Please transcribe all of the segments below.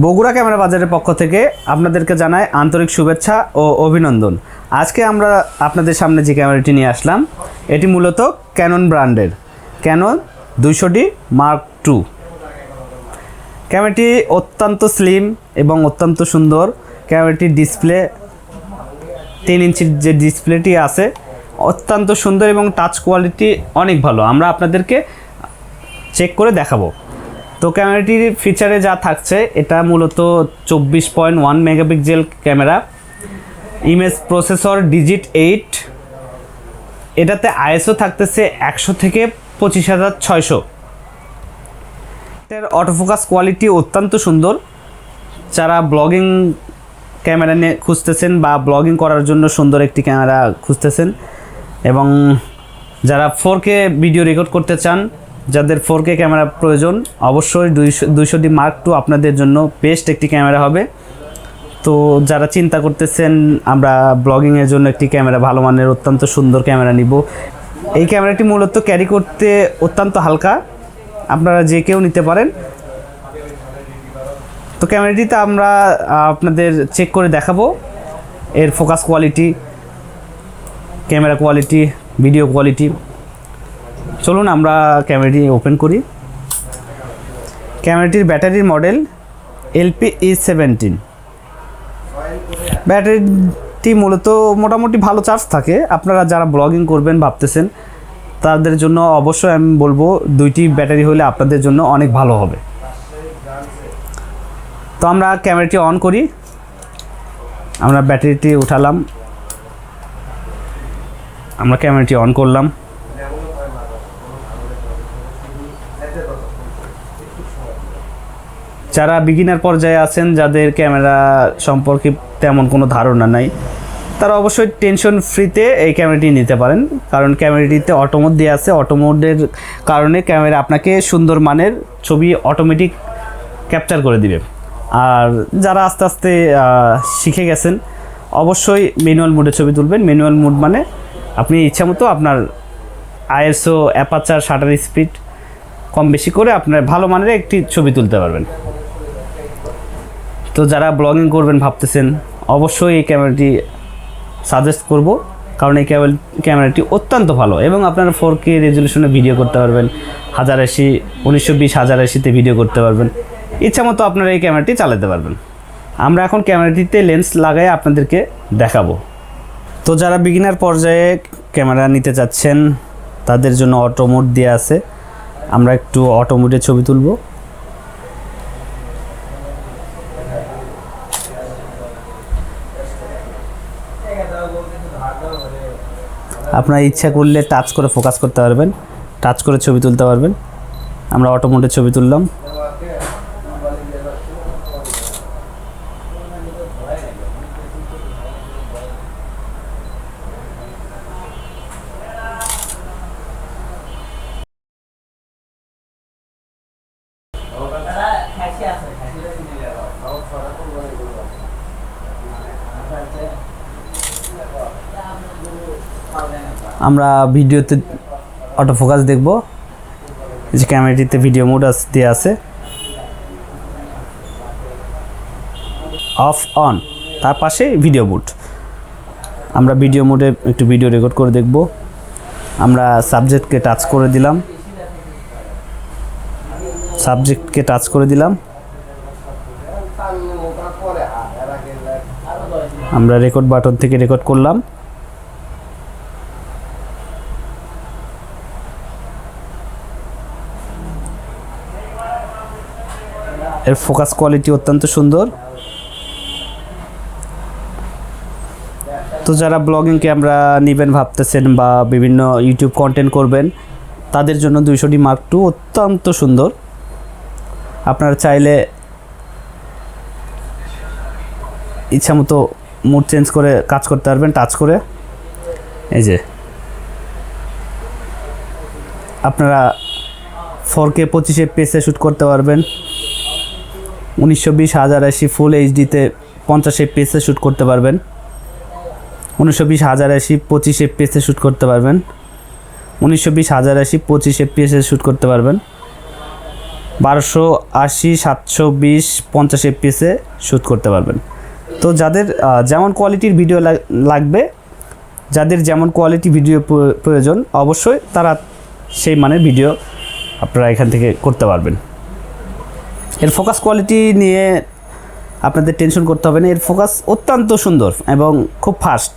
Bogura camera বাজারের পক্ষ থেকে আপনাদেরকে জানায় আন্তরিক শুভেচ্ছা ও অভিনন্দন। আজকে আমরা আপনাদের সামনে যে ক্যামেরাটি নিয়ে আসলাম, এটি মূলত ক্যানন ব্র্যান্ডের। ক্যানন দুইশো ডি মার্ক টু ক্যামেরাটি অত্যন্ত স্লিম এবং অত্যন্ত সুন্দর। ক্যামেরাটির ডিসপ্লে তিন ইঞ্চির যে ডিসপ্লেটি আছে, অত্যন্ত সুন্দর এবং টাচ কোয়ালিটি অনেক ভালো। আমরা আপনাদেরকে চেক করে দেখাবো। তো ক্যামেরাটির ফিচারে যা থাকছে, এটা মূলত চব্বিশ point one megapixel camera. Image processor digit eight. এটাতে আইএসও থাকতেছে একশো থেকে পঁচিশ হাজার ছয়শো। এটার অটোফোকাস কোয়ালিটি অত্যন্ত সুন্দর। যারা ব্লগিং ক্যামেরা নিয়ে খুঁজতেছেন বা ব্লগিং করার জন্য সুন্দর একটি ক্যামেরা খুঁজতেছেন এবং যারা ফোর ভিডিও রেকর্ড করতে চান যাদের ফোর কে ক্যামেরা প্রয়োজন, অবশ্যই দুইশো দুইশো ডি মার্ক টু আপনাদের জন্য বেস্ট একটি ক্যামেরা হবে। তো যারা চিন্তা করতেছেন, আমরা ব্লগিংয়ের জন্য একটি ক্যামেরা, ভালো মানের, অত্যন্ত সুন্দর ক্যামেরা নিব। এই ক্যামেরাটি মূলত ক্যারি করতে অত্যন্ত হালকা, আপনারা যে কেউ নিতে পারেন। তো ক্যামেরাটিতে আমরা আপনাদের চেক করে দেখাবো। এর focus quality camera quality video quality চলুন আমরা ক্যামেরাটি ওপেন করি। ক্যামেরাটির ব্যাটারির মডেল এলপি ই সেভেন্টিন। ব্যাটারিটি মূলত মোটামুটি ভালো চার্জ থাকে। আপনারা যারা ব্লগিং করবেন ভাবতেছেন, তাদের জন্য অবশ্যই আমি বলব দুইটি ব্যাটারি হলে আপনাদের জন্য অনেক ভালো হবে। তো আমরা ক্যামেরাটি অন করি। আমরা ব্যাটারিটি উঠালাম। আমরা ক্যামেরাটি অন করলাম। যারা বিগিনার পর্যায়ে আছেন, যাদের ক্যামেরা সম্পর্কে তেমন কোনো ধারণা নাই, তারা অবশ্যই টেনশন ফ্রিতে এই ক্যামেরাটি নিতে পারেন। কারণ ক্যামেরাটিতে অটোমোড দেওয়া আছে। অটোমোডের কারণে ক্যামেরা আপনাকে সুন্দর মানের ছবি অটোমেটিক ক্যাপচার করে দিবে। আর যারা আস্তে আস্তে শিখে গেছেন, অবশ্যই ম্যানুয়াল মোডে ছবি তুলবেন। ম্যানুয়াল মোড মানে আপনি ইচ্ছা মতো আপনার আইএসও অ্যাপাচার শাটার স্পিড কম বেশি করে আপনার ভালো মানের একটি ছবি তুলতে পারবেন। তো যারা ব্লগিং করবেন ভাবতেছেন, অবশ্যই এই ক্যামেরাটি সাজেস্ট করব, কারণ এই ক্যামেরা ক্যামেরাটি অত্যন্ত ভালো এবং আপনারা ফোর কে রেজলিউশনে ভিডিও করতে পারবেন, হাজার আশি, উনিশশো বিশ, হাজার আশিতে ভিডিও করতে পারবেন। ইচ্ছা মতো আপনারা এই ক্যামেরাটি চালাতে পারবেন। আমরা এখন ক্যামেরাটিতে লেন্স লাগাই আপনাদেরকে দেখাবো। তো যারা বিগিনার পর্যায়ে ক্যামেরা নিতে চাচ্ছেন, তাদের জন্য অটো মোড দেওয়া আছে। আমরা একটু অটো মোডে ছবি তুলব। আপনার ইচ্ছা করলে টাচ করে ফোকাস করতে পারবেন টাচ করে ছবি তুলতে পারবেন। আমরা অটোমোটের ছবি তুললাম। আমরা ভিডিওতে অটো ফোকাস দেখব যে ক্যামেরাটিতে ভিডিও মোড দেওয়া আছে। অফ অন তার পাশে ভিডিও মোড আমরা ভিডিও মোডে একটু ভিডিও রেকর্ড করে দেখব। আমরা সাবজেক্টকে টাচ করে দিলাম। সাবজেক্টকে টাচ করে দিলাম। আমরা রেকর্ড বাটন থেকে রেকর্ড করলাম। এর ফোকাস কোয়ালিটি অত্যন্ত সুন্দর। তো যারা ব্লগিং ক্যামেরা নেবেন ভাবতেছেন বা বিভিন্ন ইউটিউব কন্টেন্ট করবেন, তাদের জন্য দুইশো ডি মার্ক টু অত্যন্ত সুন্দর। আপনারা চাইলে ইচ্ছা মতো মুড চেঞ্জ করে কাজ করতে পারবেন টাচ করে। এই যে। আপনারা ফোর কে পঁচিশ এফপিএসে শ্যুট করতে পারবেন। উনিশশো বিশ হাজার আশি ফুল এইচডিতে পঞ্চাশ এফপিএসে শ্যুট করতে পারবেন। উনিশশো বিশ হাজার আশি পঁচিশ এফপিএসে শ্যুট করতে পারবেন। উনিশশো বিশ হাজার আশি পঁচিশ এফপিএসে শ্যুট করতে পারবেন। বারোশো আশি, সাতশো বিশ, পঞ্চাশ এফপিএসে শ্যুট করতে পারবেন। তো যাদের যেমন কোয়ালিটির ভিডিও লাগ- লাগবে, যাদের যেমন কোয়ালিটি ভিডিও প্র- প্রয়োজন, অবশ্যই তারা সেই মানের ভিডিও আপনারা এখান থেকে করতে পারবেন। এর ফোকাস কোয়ালিটি নিয়ে আপনাদের টেনশন করতে হবে না। এর ফোকাস অত্যন্ত সুন্দর এবং খুব ফাস্ট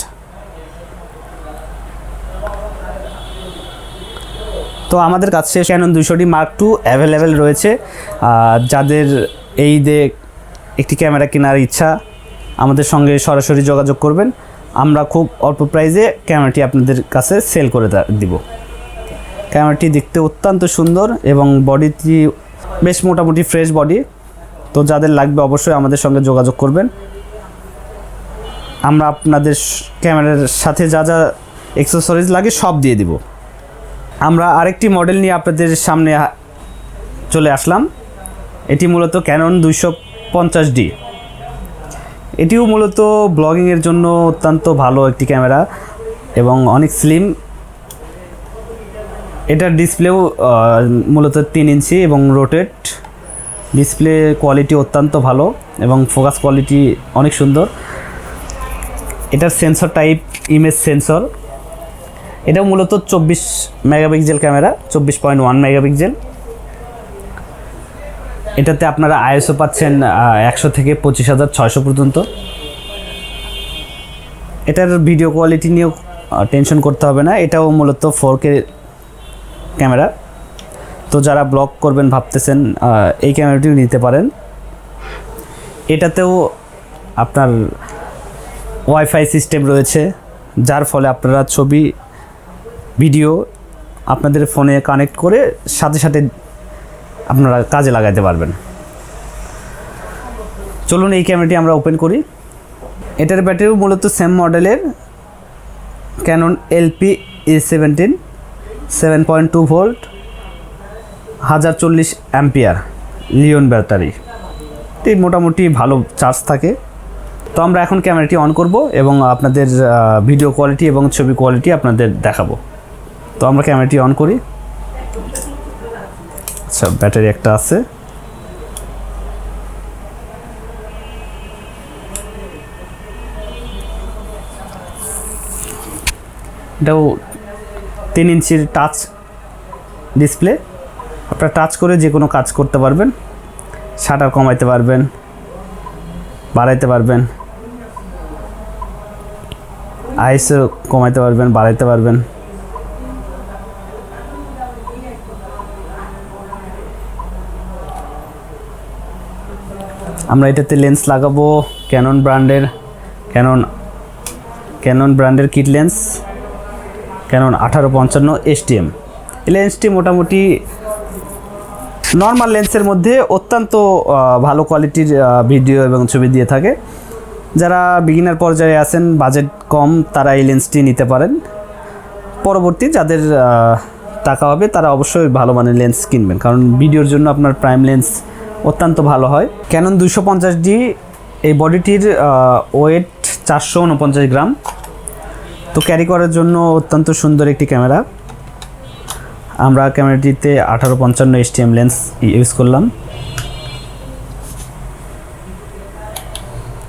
তো আমাদের কাছে ক্যানন দুশোটি মার্ক টু অ্যাভেলেবেল রয়েছে। যাদের এই দে একটি ক্যামেরা কেনার ইচ্ছা, আমাদের সঙ্গে সরাসরি যোগাযোগ করবেন। আমরা খুব অল্প প্রাইসে ক্যামেরাটি আপনাদের কাছে সেল করে দিব। ক্যামেরাটি দেখতে অত্যন্ত সুন্দর এবং বডিটি বেশ মোটামুটি ফ্রেশ বডি তো যাদের লাগবে অবশ্যই আমাদের সঙ্গে যোগাযোগ করবেন। আমরা আপনাদের ক্যামেরার সাথে যা যা এক্সেসরিজ লাগে সব দিয়ে দিব। আমরা আরেকটি মডেল নিয়ে আপনাদের সামনে চলে আসলাম। এটি মূলত ক্যানন দুইশো পঞ্চাশ ডি এটিও মূলত ব্লগিংয়ের জন্য অত্যন্ত ভালো একটি ক্যামেরা এবং অনেক স্লিম এটার ডিসপ্লেও মূলত তিন ইঞ্চি এবং রোটেট ডিসপ্লে কোয়ালিটি অত্যন্ত ভালো এবং ফোকাস কোয়ালিটি অনেক সুন্দর। এটার সেন্সর টাইপ ইমেজ সেন্সর এটা মূলত চব্বিশ মেগাপিক্সেল ক্যামেরা চব্বিশ পয়েন্ট ওয়ান মেগাপিক্সেল এটাতে আপনারা আইএসও পাচ্ছেন একশো থেকে পঁচিশ হাজার ছয়শো পর্যন্ত। এটার ভিডিও কোয়ালিটি নিয়েও টেনশন করতে হবে না। এটাও মূলত ফোর কে ক্যামেরা। তো যারা ব্লগ করবেন ভাবতেছেন এই ক্যামেরাটিও নিতে পারেন। এটাতেও আপনার ওয়াইফাই সিস্টেম রয়েছে, যার ফলে আপনারা ছবি, ভিডিও আপনাদের ফোনে কানেক্ট করে সাথে সাথে আপনারা কাজে লাগাতে পারবেন। চলুন এই ক্যামেরাটি আমরা ওপেন করি। এটার ব্যাটারিও মূলত সেম মডেলের Canon LP E seventeen seven point two volt, হাজার চল্লিশ অ্যাম্পিয়ার, লিওন ব্যাটারি। এটি মোটামুটি ভালো চার্জ থাকে। তো আমরা এখন ক্যামেরাটি অন করব এবং আপনাদের ভিডিও কোয়ালিটি এবং ছবি কোয়ালিটি আপনাদের দেখাবো। তো আমরা ক্যামেরাটি অন করি। আচ্ছা ব্যাটারি একটা আছে। এটাও তিন ইঞ্চির টাচ ডিসপ্লে আপনারা টাচ করে যে কোনো কাজ করতে পারবেন। শাটার কমাইতে পারবেন, বাড়াইতে পারবেন। আইসও কমাইতে পারবেন, বাড়াইতে পারবেন। আমরা এটাতে লেন্স লাগাবো ক্যানন ব্র্যান্ডের ক্যানন ক্যানন ব্র্যান্ডের কিট লেন্স ক্যানন আঠারো পঞ্চান্ন এসটিএম। লেন্সটি মোটামুটি নর্মাল লেন্সের মধ্যে অত্যন্ত ভালো কোয়ালিটির ভিডিও এবং ছবি দিয়ে থাকে। যারা বিগিনার পর্যায়ে আছেন, বাজেট কম, তারা এই লেন্সটি নিতে পারেন। পরবর্তী যাদের টাকা হবে, তারা অবশ্যই ভালো মানের লেন্স কিনবেন, কারণ ভিডিওর জন্য আপনার প্রাইম লেন্স অত্যন্ত ভালো হয়। ক্যানন দুশো পঞ্চাশ ডি, এই বডিটির ওয়েট চারশো উনপঞ্চাশ গ্রাম। তো ক্যারি করার জন্য অত্যন্ত সুন্দর একটি ক্যামেরা আমরা ক্যামেরাটিতে আঠারো পঞ্চান্ন এসটিএম লেন্স ইউজ করলাম।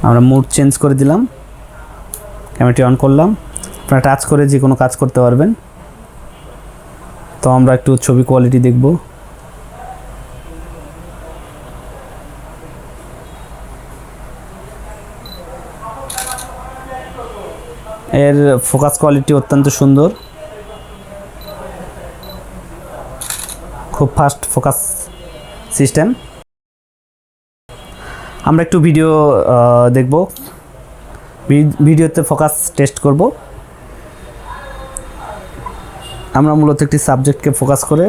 আমরা মুড চেঞ্জ করে দিলাম। ক্যামেরাটি অন করলাম। আপনারা টাচ করে যে কোনো কাজ করতে পারবেন। তো আমরা একটু ছবি কোয়ালিটি দেখব। এর ফোকাস কোয়ালিটি অত্যন্ত সুন্দর। খুব ফাস্ট ফোকাস সিস্টেম আমরা একটু ভিডিও দেখব। ভিডিওতে ফোকাস টেস্ট করব। আমরা মূলত একটি সাবজেক্টকে ফোকাস করে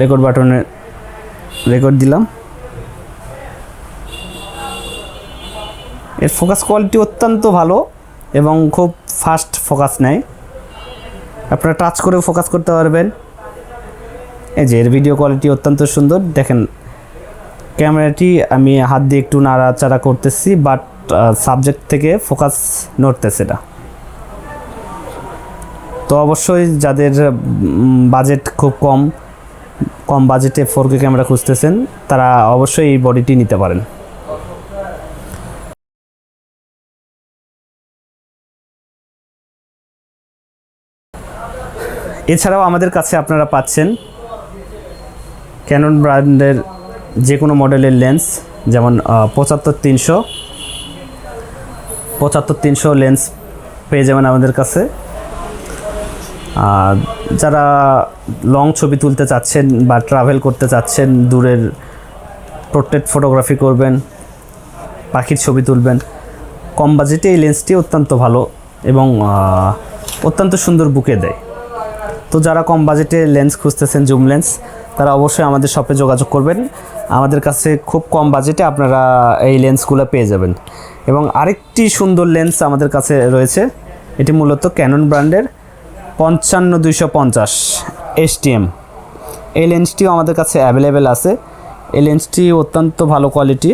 রেকর্ড বাটনে রেকর্ড দিলাম। এর ফোকাস কোয়ালিটি অত্যন্ত ভালো। এবং খুব ফাস্ট ফোকাস নেয়। আপনারা টাচ করে ফোকাস করতে পারবেন। এই যে এর ভিডিও কোয়ালিটি অত্যন্ত সুন্দর। দেখেন ক্যামেরাটি আমি হাত দিয়ে একটু নাড়াচাড়া করতেছি বাট সাবজেক্ট থেকে ফোকাস নড়তেছে না। তো অবশ্যই যাদের বাজেট খুব কম কম বাজেটে ফোর কে ক্যামেরা খুঁজতেছেন, তারা অবশ্যই এই বডিটি নিতে পারেন। এছাড়াও আমাদের কাছে আপনারা পাচ্ছেন ক্যানন ব্র্যান্ডের যে কোনো মডেলের লেন্স যেমন পঁচাত্তর তিনশো। পঁচাত্তর তিনশো লেন্স পেয়ে যাবেন আমাদের কাছে। যারা লং ছবি তুলতে চাচ্ছেন বা ট্রাভেল করতে চাচ্ছেন, দূরের পোর্ট্রেট ফটোগ্রাফি করবেন, পাখির ছবি তুলবেন, কম বাজেটে এই লেন্সটি অত্যন্ত ভালো এবং অত্যন্ত সুন্দর বুকে দেয়। তো যারা কম বাজেটে লেন্স খুঁজতেছেন, জুম লেন্স, তারা অবশ্যই আমাদের শপে যোগাযোগ করবেন। আমাদের কাছে খুব কম বাজেটে আপনারা এই লেন্সগুলো পেয়ে যাবেন। এবং আরেকটি সুন্দর লেন্স আমাদের কাছে রয়েছে। এটি মূলত ক্যানন ব্র্যান্ডের পঞ্চান্ন দুইশো পঞ্চাশ এসটিএম এই লেন্সটিও আমাদের কাছে অ্যাভেলেবেল আছে। এই লেন্সটি অত্যন্ত ভালো কোয়ালিটি।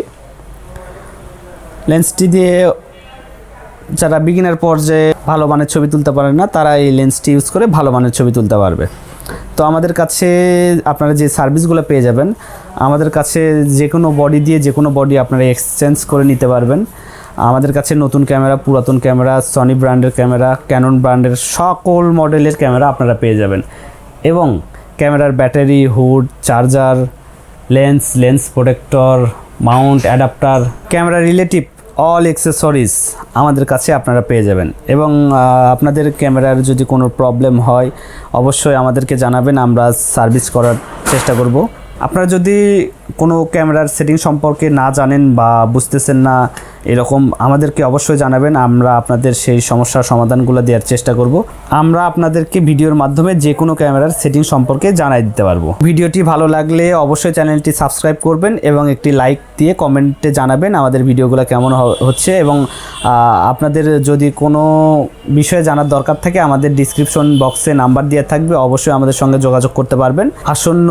লেন্সটি দিয়ে যারা বিগিনার পর্যায়ে ভালো মানের ছবি তুলতে পারেন না, তারা এই লেন্সটি ইউজ করে ভালো মানের ছবি তুলতে পারবে। তো আমাদের কাছে আপনারা যে সার্ভিসগুলো পেয়ে যাবেন, আমাদের কাছে যে কোনো বডি দিয়ে যে কোনো বডি আপনারা এক্সচেঞ্জ করে নিতে পারবেন। আমাদের কাছে নতুন ক্যামেরা পুরাতন ক্যামেরা সনি ব্র্যান্ডের ক্যামেরা ক্যানন ব্র্যান্ডের সকল মডেলের ক্যামেরা আপনারা পেয়ে যাবেন। এবং ক্যামেরার battery hood charger lens lens protector mount adapter camera relative all accessories আমাদের কাছে আপনারা পেয়ে যাবেন। এবং আপনাদের ক্যামেরার যদি কোনো প্রবলেম হয়, অবশ্যই আমাদেরকে জানাবেন, আমরা সার্ভিস করার চেষ্টা করব। আপনারা যদি কোনো ক্যামেরার সেটিং সম্পর্কে না জানেন বা বুঝতেছেন না এরকম আমাদেরকে অবশ্যই জানাবেন, আমরা আপনাদের সেই সমস্যার সমাধানগুলো দেওয়ার চেষ্টা করব। আমরা আপনাদেরকে ভিডিওর মাধ্যমে যে কোনো ক্যামেরার সেটিং সম্পর্কে জানাই দিতে পারব। ভিডিওটি ভালো লাগলে অবশ্যই চ্যানেলটি সাবস্ক্রাইব করবেন এবং একটি লাইক দিয়ে কমেন্টে জানাবেন আমাদের ভিডিওগুলো কেমন হচ্ছে এবং আপনাদের যদি কোনো বিষয়ে জানার দরকার থাকে আমাদের ডিসক্রিপশন বক্সে নাম্বার দেওয়া থাকবে, অবশ্যই আমাদের সঙ্গে যোগাযোগ করতে পারবেন। আসন্ন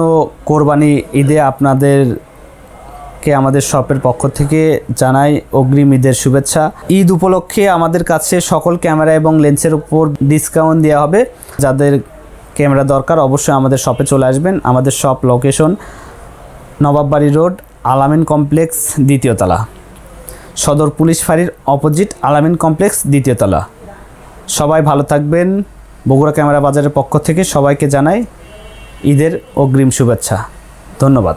কোরবানি ঈদে আপনাদের কে আমাদের শপের পক্ষ থেকে জানাই অগ্রিম ঈদের শুভেচ্ছা। ঈদ উপলক্ষে আমাদের কাছে সকল ক্যামেরা এবং লেন্সের উপর ডিসকাউন্ট দেওয়া হবে। যাদের ক্যামেরা দরকার অবশ্যই আমাদের শপে চলে আসবেন। আমাদের shop location Nawabbari road, Alamin complex, দ্বিতীয় তলা। সদর পুলিশ ফাঁড়ির অপোজিট, আলামিন কমপ্লেক্স, দ্বিতীয় তলা। সবাই ভালো থাকবেন। বগুড়া ক্যামেরা বাজারের পক্ষ থেকে সবাইকে জানাই ঈদের অগ্রিম শুভেচ্ছা। ধন্যবাদ।